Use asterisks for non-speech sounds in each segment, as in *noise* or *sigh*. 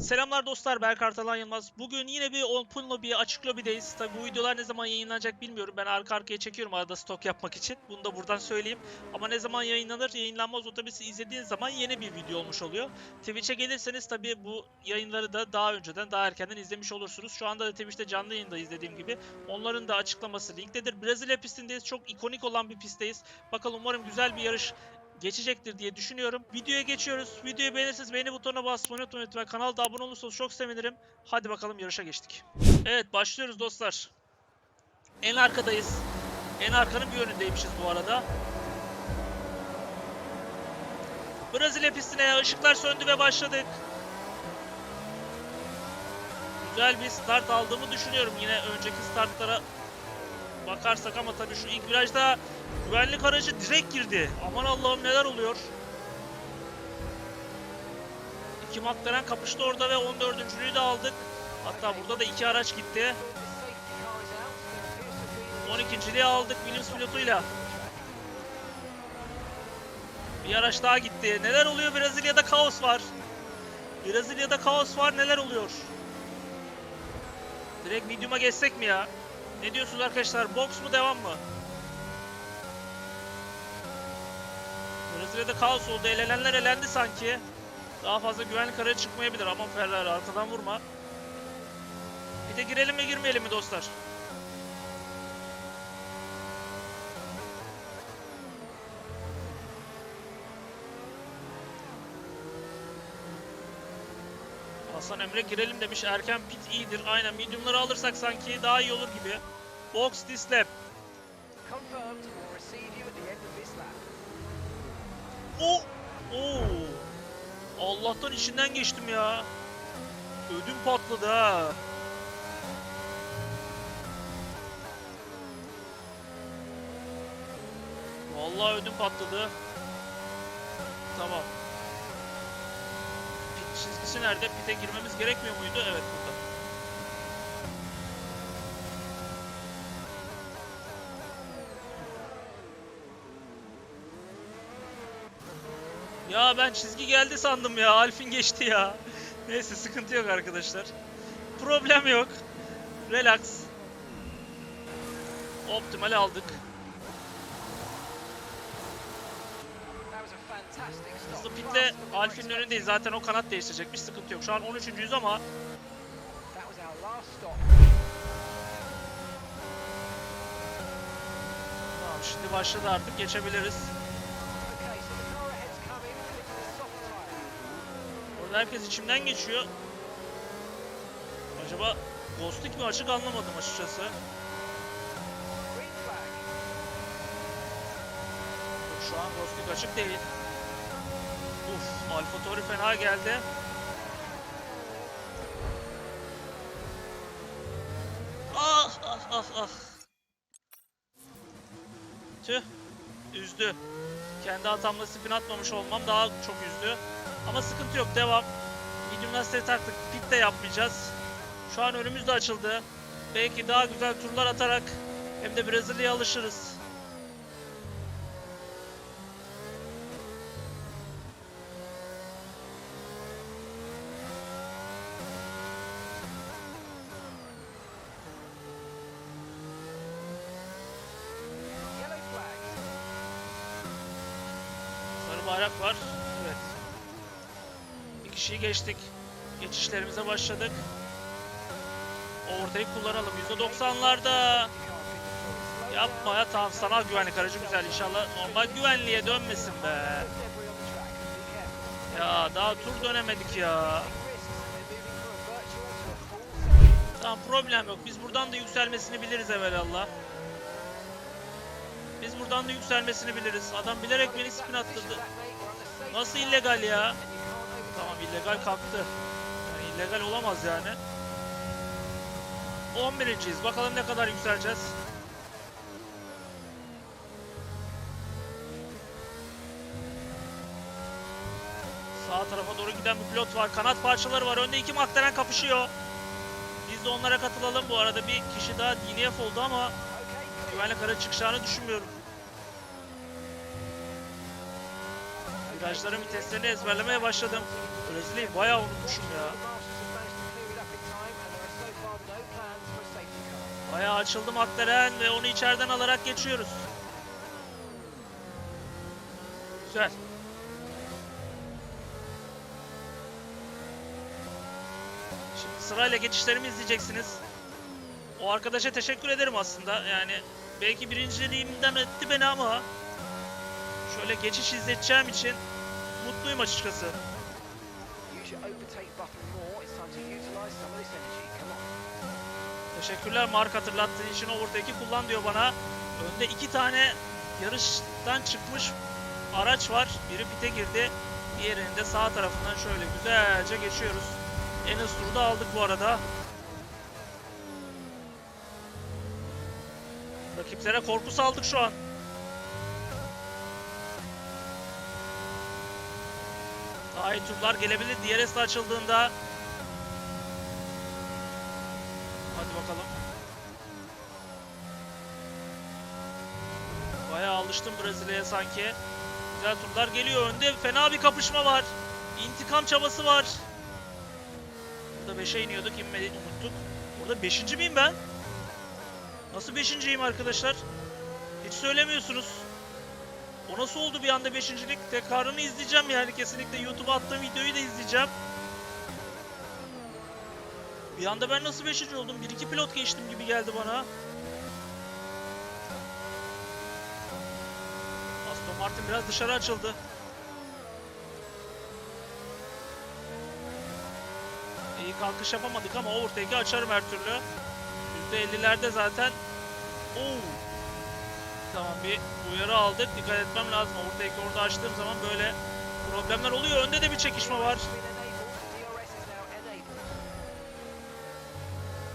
Selamlar dostlar, Berk Artalan Yılmaz. Bugün yine bir Open Lobby, açık lobideyiz. Tabi bu videolar ne zaman yayınlanacak bilmiyorum. Ben arka arkaya çekiyorum arada stok yapmak için. Bunu da buradan söyleyeyim. Ama ne zaman yayınlanır, yayınlanmaz o tabi izlediğiniz zaman yeni bir video olmuş oluyor. Twitch'e gelirseniz tabi bu yayınları da daha önceden, daha erkenden izlemiş olursunuz. Şu anda da Twitch'te canlı yayında izlediğim gibi. Onların da açıklaması linktedir. Brezilya pistindeyiz. Çok ikonik olan bir pistteyiz. Bakalım umarım güzel bir yarış geçecektir diye düşünüyorum. Videoya geçiyoruz. Videoyu beğenirseniz beğeni butonuna basmayı unutmayın lütfen. Kanala da abone olursanız çok sevinirim. Hadi bakalım yarışa geçtik. Evet başlıyoruz dostlar. En arkadayız. En arkanın bir yönündeymişiz bu arada. Brezilya pistine ışıklar söndü ve başladık. Güzel bir start aldığımı düşünüyorum. Yine önceki startlara bakarsak ama tabii şu ilk virajda güvenlik aracı direkt girdi. Aman Allah'ım neler oluyor. İki McLaren kapıştı orada ve 14.lüğü de aldık. Hatta burada da iki araç gitti. 12.liği aldık Williams pilotuyla. Bir araç daha gitti. Neler oluyor? Brezilya'da kaos var. Brezilya'da kaos var. Neler oluyor? Direkt medium'a geçsek mi ya? Ne diyorsunuz arkadaşlar? Box mu devam mı? Brezilya'da kaos oldu. Elenenler elendi sanki. Daha fazla güvenlik araya çıkmayabilir. Aman Ferrari arkadan vurma. Bir de girelim mi girmeyelim mi dostlar? Hasan Emre girelim demiş. Erken pit iyidir. Aynen mediumları alırsak sanki daha iyi olur gibi. Box this lap. Confirmed will receive you at the end of this lap. O Oo. Allah'tan içinden geçtim ya. Ödüm patladı ha. Vallahi ödüm patladı. Tamam. Çizgisi nerede? Pit'e girmemiz gerekmiyor muydu? Evet burada. Ya ben çizgi geldi sandım ya. Alfin geçti ya. Neyse sıkıntı yok arkadaşlar. Problem yok. Relax. Optimal aldık. Pitle Alfin'in önündeyiz. Zaten o kanat değiştirecekmiş. Sıkıntı yok. Şu an 13.yüz ama That was our last stop. tamam, şimdi başladı artık. Geçebiliriz. Orada herkes içimden geçiyor. Acaba Ghostik mi açık anlamadım açıkçası. Şu an Ghostik açık değil. Alfa Tauri fena geldi. Ah ah ah ah. Tüh. Üzdü. Kendi hatamla spin atmamış olmam daha çok üzdü. Ama sıkıntı yok devam. Medium lastiği taktık. Pit de yapmayacağız. Şu an önümüz de açıldı. Belki daha güzel turlar atarak hem de Brezilya'ya alışırız. Yellow flag. Sarı bayrak var. Evet. Bir kişiyi geçtik. Geçişlerimize başladık. Ortayı kullanalım. %90'larda. Yapma ya tamam sanal güvenlik aracı güzel inşallah normal güvenliğe dönmesin be. Ya daha tur dönemedik ya. Tamam problem yok. Biz buradan da yükselmesini biliriz evvelallah. Biz buradan da yükselmesini biliriz. Adam bilerek beni spin attırdı. Nasıl illegal ya? Tamam illegal kalktı. Yani illegal olamaz yani. 11.yiz. Bakalım ne kadar yükseleceğiz. Sağ tarafa doğru giden bir pilot var. Kanat parçaları var. Önde iki McLaren kapışıyor. Biz de onlara katılalım. Bu arada bir kişi daha DNF oldu ama güvenlik aracı çıkacağını düşünmüyorum. Virajların viteslerini ezberlemeye başladım. Brezilya'yı bayağı unutmuşum ya. Bayağı açıldı McLaren ve onu içeriden alarak geçiyoruz. Güzel. Şimdi sırayla geçişlerimi izleyeceksiniz. O arkadaşa teşekkür ederim aslında. Yani belki birinciliğimden etti beni ama şöyle geçiş izleteceğim için mutluyum açıkçası. Teşekkürler Mark hatırlattığın için overtake'i kullan diyor bana. Önde iki tane yarıştan çıkmış araç var. Biri pite girdi. Diğerini de sağ tarafından şöyle güzelce geçiyoruz. En hızlı turu aldık bu arada. Rakiplere korku saldık şu an. Turlar gelebilir. DRS de açıldığında. Hadi bakalım. Bayağı alıştım Brezilya'ya sanki. Güzel turlar geliyor. Önde fena bir kapışma var. İntikam çabası var. Burada 5'e iniyorduk. inmeyi unuttuk. Burada 5. miyim ben? Nasıl 5.yim arkadaşlar? Hiç söylemiyorsunuz. O nasıl oldu bir anda 5.lik? Tekrarını izleyeceğim yani kesinlikle. YouTube'a attığım videoyu da izleyeceğim. Bir anda ben nasıl 5. oldum? 1-2 pilot geçtim gibi geldi bana. Aston Martin biraz dışarı açıldı. İyi kalkış yapamadık ama overtake'i açarım her türlü. %50'lerde zaten. Oo. Tamam bir uyarı aldık. Dikkat etmem lazım. Overtake'i orada açtığım zaman böyle problemler oluyor. Önde de bir çekişme var.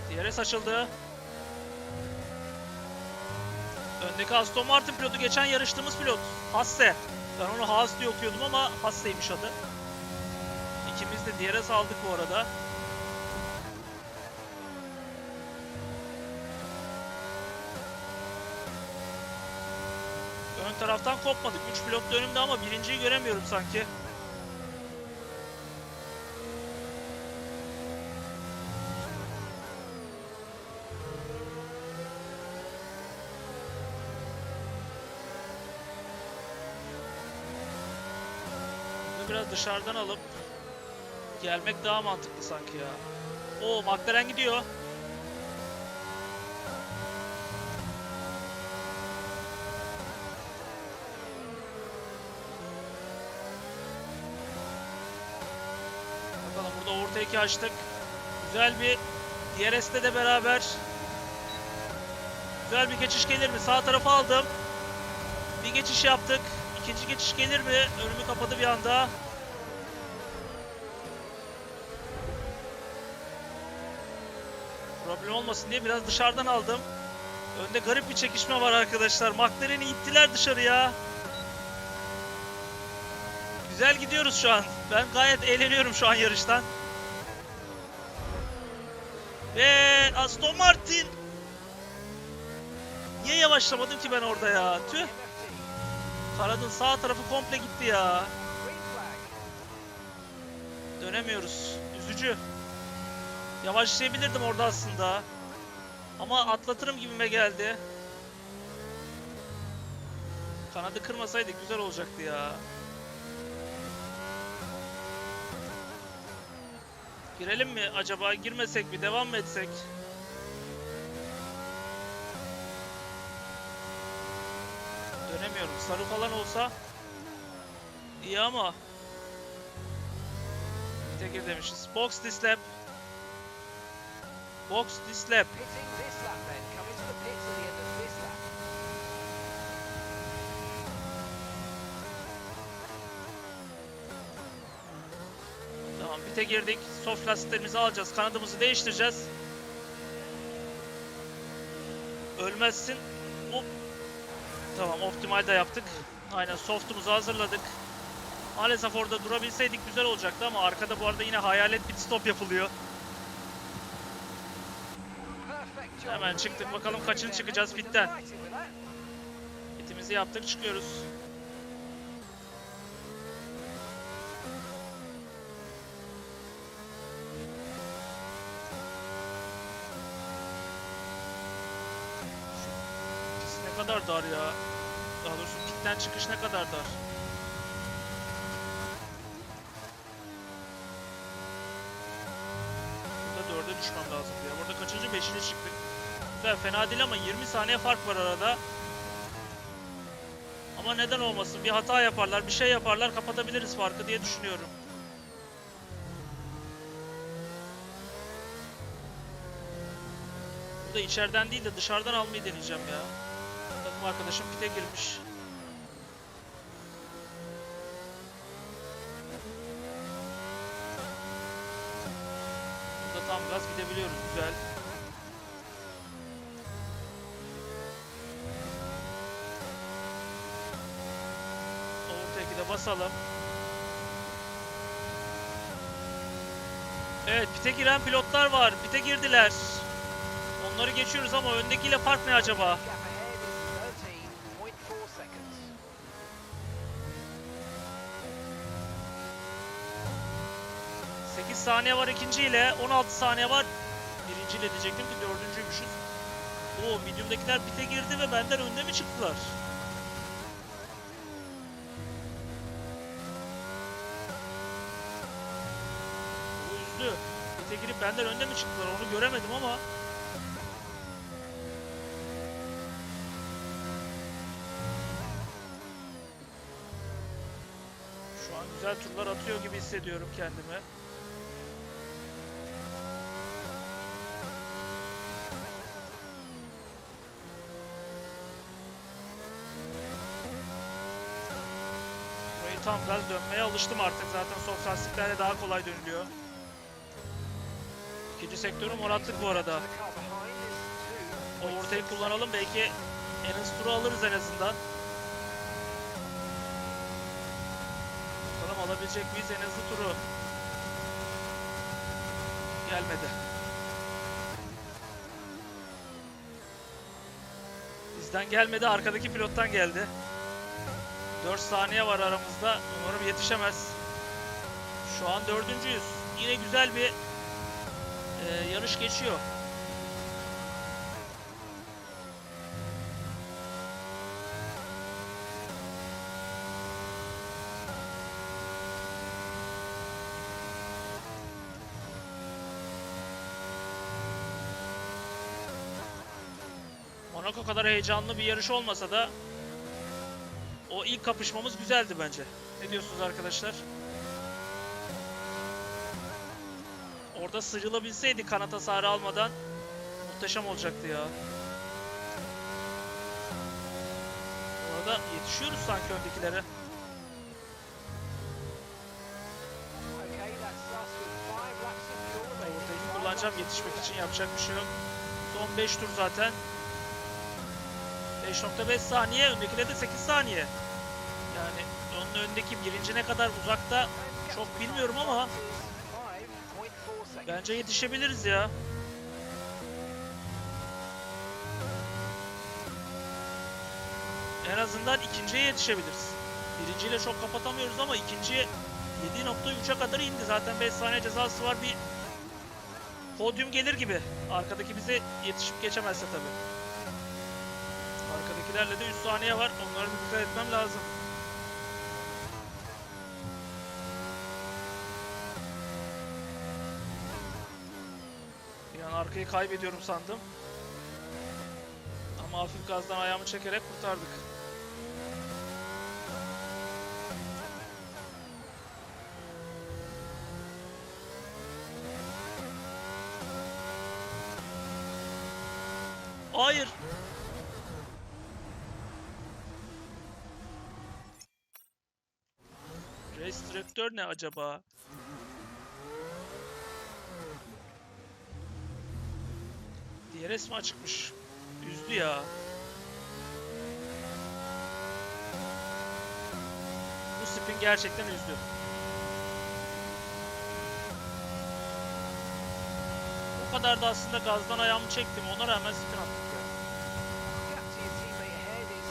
DRS açıldı. Öndeki Aston Martin pilotu geçen yarıştığımız pilot. Hasse. Ben onu Haas diye okuyordum ama Hasse'ymiş adı. İkimiz de DRS aldık bu arada. Ön taraftan kopmadık. 3 pilot da önümde ama birinciyi göremiyorum sanki. Bunu biraz dışarıdan alıp gelmek daha mantıklı sanki ya. Oo McLaren gidiyor. Overtake'i açtık. Güzel bir DRS'te de beraber güzel bir geçiş gelir mi? Sağ tarafa aldım. Bir geçiş yaptık. İkinci geçiş gelir mi? Önümü kapadı bir anda. Problem olmasın diye biraz dışarıdan aldım. Önde garip bir çekişme var arkadaşlar. McLaren'i ittiler dışarıya. Güzel gidiyoruz şu an. Ben gayet eğleniyorum şu an yarıştan. Ve Aston Martin. Niye yavaşlamadım ki ben orada ya? Tüh. MFT. Kanadın sağ tarafı komple gitti ya. Dönemiyoruz. Üzücü. Yavaşlayabilirdim orada aslında. Ama atlatırım gibime geldi. Kanadı kırmasaydık güzel olacaktı ya. Girelim mi acaba? Girmesek mi? Devam mı etsek? Dönemiyorum. Sarı falan olsa iyi ama Tekir demişiz. Box this lap. Box this lap. Pitting this lap then. Come into the pits at the end of this lap. Tamam pite girdik. Soft lastiklerimizi alacağız. Kanadımızı değiştireceğiz. Ölmezsin. Hop. Tamam optimal de yaptık. Aynen soft'umuzu hazırladık. Maalesef orada durabilseydik güzel olacaktı ama arkada bu arada yine hayalet pit stop yapılıyor. Hemen çıktık. Bakalım kaçıncı çıkacağız pitten. Pitimizi yaptık çıkıyoruz. Kadar dar ya. Daha doğrusu pitten çıkış ne kadar dar. Burada dörde düşmem lazım ya. Burada kaçıncı? Beşinci çıktık. Güzel fena değil ama 20 saniye fark var arada. Ama neden olmasın? Bir hata yaparlar, bir şey yaparlar, kapatabiliriz farkı diye düşünüyorum. Bu da içeriden değil de dışarıdan almayı deneyeceğim ya. Takım arkadaşım pite girmiş. Burada tam gaz gidebiliyoruz. Güzel. Overtake'i de basalım. Evet, pite giren pilotlar var. Pite girdiler. Onları geçiyoruz ama öndekiyle fark ne acaba? Saniye var ikinci ile 16 saniye var. Birinci ile diyecektim ki dördüncüymüşüz. Oo medium'dakiler pite girdi ve benden önde mi çıktılar? O üzdü. Pite girip benden önde mi çıktılar onu göremedim ama. Güzel turlar atıyor gibi hissediyorum kendimi. Tam gaz dönmeye alıştım artık. Zaten soft lastiklerle daha kolay dönülüyor. İkinci sektörü mor attık bu arada. O ortayı kullanalım. Belki en hızlı turu alırız en azından. Bakalım alabilecek miyiz en hızlı turu? Gelmedi. Bizden gelmedi, arkadaki pilottan geldi. 4 saniye var aramızda. Umarım yetişemez. Şu an dördüncüyüz. Yine güzel bir e, yarış geçiyor. Monaco kadar heyecanlı bir yarış olmasa da o ilk kapışmamız güzeldi bence. Ne diyorsunuz arkadaşlar? Orada sıyrılabilseydi kanat hasarı almadan muhteşem olacaktı ya. Bu arada yetişiyoruz sanki öndekilere. kullanacağım yetişmek için yapacak bir şey yok. Son 5 tur zaten. 5.5 saniye, öndekine de 8 saniye. Öndeki birinci ne kadar uzakta çok bilmiyorum ama 5.4 seconds. bence yetişebiliriz ya. En azından ikinciye yetişebiliriz. Birinciyle çok kapatamıyoruz ama ikinciye 7.3'e kadar indi. Zaten 5 saniye cezası var. Bir podyum gelir gibi. Arkadaki bize yetişip geçemezse tabii. Arkadakilerle de 3 saniye var. Onlara dikkat etmem lazım. Bir an arkayı kaybediyorum sandım. Ama hafif gazdan ayağımı çekerek kurtardık. Hayır. Restriktör ne acaba? DRS mi açıkmış? Üzdü ya. Bu spin gerçekten üzdü. O kadar da aslında gazdan ayağımı çektim. Ona rağmen spin attık ya. Gap to your teammate ahead is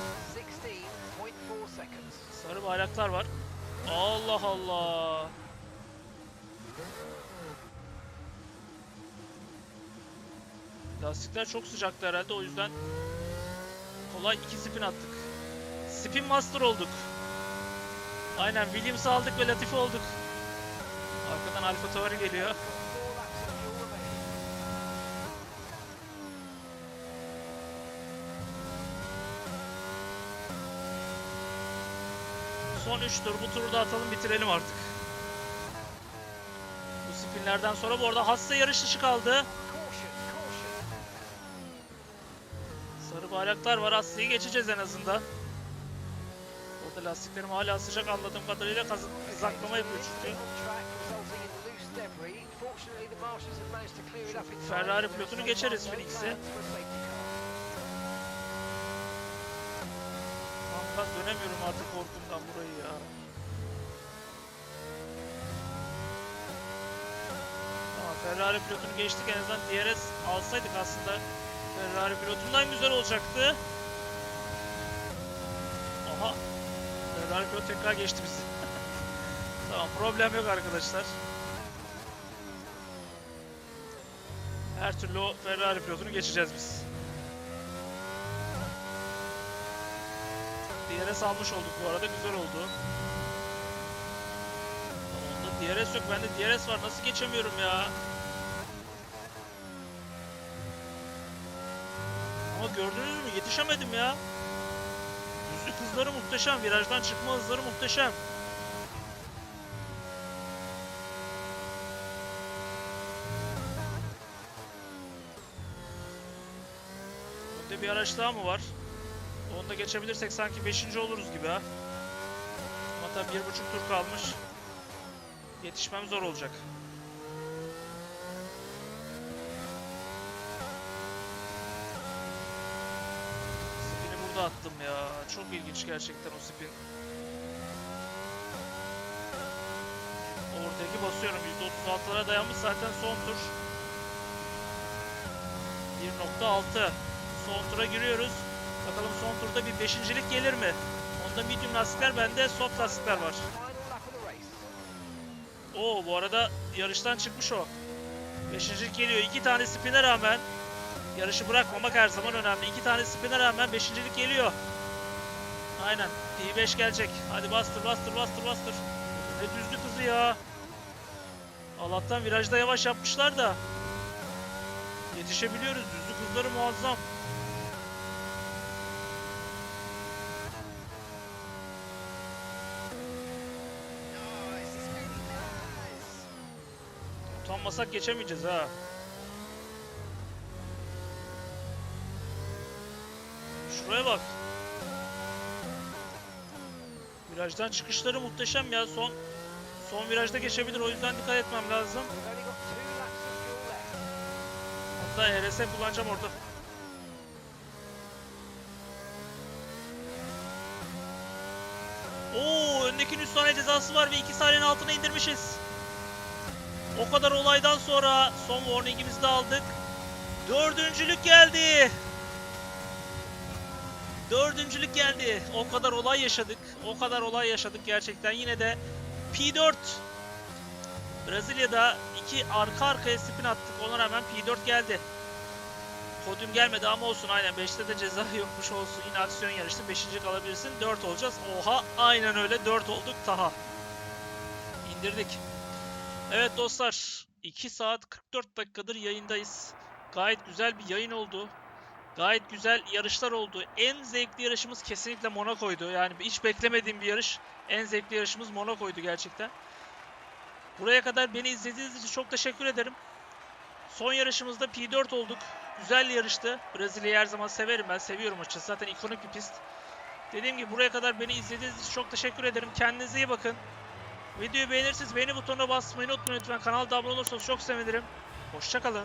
16.4 seconds. Sarı bayraklar var. Allah Allah. Lastikler çok sıcaktı herhalde o yüzden Olay iki spin attık. Spin Master olduk. Aynen Williams'ı aldık ve Latifi olduk. Arkadan Alfa Tauri geliyor. Son 3 tur. Bu turu da atalım bitirelim artık. Bu spinlerden sonra bu arada Hassa yarış dışı kaldı. Bayraklar var. Hassa'yı geçeceğiz en azından. Orada lastiklerim hala sıcak anladığım kadarıyla kazı- kızaklama yapıyor çünkü. Ferrari pilotunu geçeriz car. Kanka dönemiyorum artık korkumdan burayı ya. Tamam Ferrari pilotunu geçtik en azından DRS alsaydık aslında Ferrari pilotundan güzel olacaktı. Aha. Ferrari pilot tekrar geçti bizi. *laughs* tamam problem yok arkadaşlar. Her türlü o Ferrari pilotunu geçeceğiz biz. DRS almış olduk bu arada güzel oldu. Onda DRS yok bende DRS var nasıl geçemiyorum ya. Gördünüz mü yetişemedim ya. Düzlük hızları muhteşem virajdan çıkma hızları muhteşem. Önde bir araç daha mı var? Onu da geçebilirsek sanki 5. oluruz gibi ha. Hatta bir buçuk tur kalmış. Yetişmem zor olacak. Burada attım ya. Çok ilginç gerçekten o spin. Oradaki basıyorum. %36'lara dayanmış zaten son tur. 1.6. Son tura giriyoruz. Bakalım son turda bir beşincilik gelir mi? Onda medium lastikler, bende soft lastikler var. Oo bu arada yarıştan çıkmış o. Beşincilik geliyor. İki tane spine rağmen yarışı bırakmamak her zaman önemli. İki tane spine rağmen beşincilik geliyor. Aynen. P5 gelecek. Hadi bastır bastır bastır bastır. Ne düzlük hızı ya. Allah'tan virajda yavaş yapmışlar da. Yetişebiliyoruz. Düzlük hızları muazzam. Utanmasak geçemeyeceğiz ha. Şuraya bak. Virajdan çıkışları muhteşem ya. Son son virajda geçebilir. O yüzden dikkat etmem lazım. Hatta ERS kullanacağım orada. Oo, öndekinin 3 tane cezası var ve 2 saniyenin altına indirmişiz. O kadar olaydan sonra son warningimizi de aldık. Dördüncülük geldi. Dördüncülük geldi. O kadar olay yaşadık. O kadar olay yaşadık gerçekten. Yine de P4 Brezilya'da iki arka arkaya spin attık. Ona rağmen P4 geldi. Podyum gelmedi ama olsun aynen 5'te de ceza *laughs* yokmuş olsun. Yine aksiyon yarıştı. 5. kalabilirsin. 4 olacağız. Oha aynen öyle 4 olduk. Taha. İndirdik. Evet dostlar. 2 saat 44 dakikadır yayındayız. Gayet güzel bir yayın oldu. Gayet güzel yarışlar oldu. En zevkli yarışımız kesinlikle Monaco'ydu. Yani hiç beklemediğim bir yarış. En zevkli yarışımız Monaco'ydu gerçekten. Buraya kadar beni izlediğiniz için çok teşekkür ederim. Son yarışımızda P4 olduk. Güzel yarıştı. Brezilya'yı her zaman severim ben. Seviyorum açıkçası. Zaten ikonik bir pist. Dediğim gibi buraya kadar beni izlediğiniz için çok teşekkür ederim. Kendinize iyi bakın. Videoyu beğenirseniz beğeni butonuna basmayı unutmayın lütfen. Kanala abone olursanız çok sevinirim. Hoşçakalın.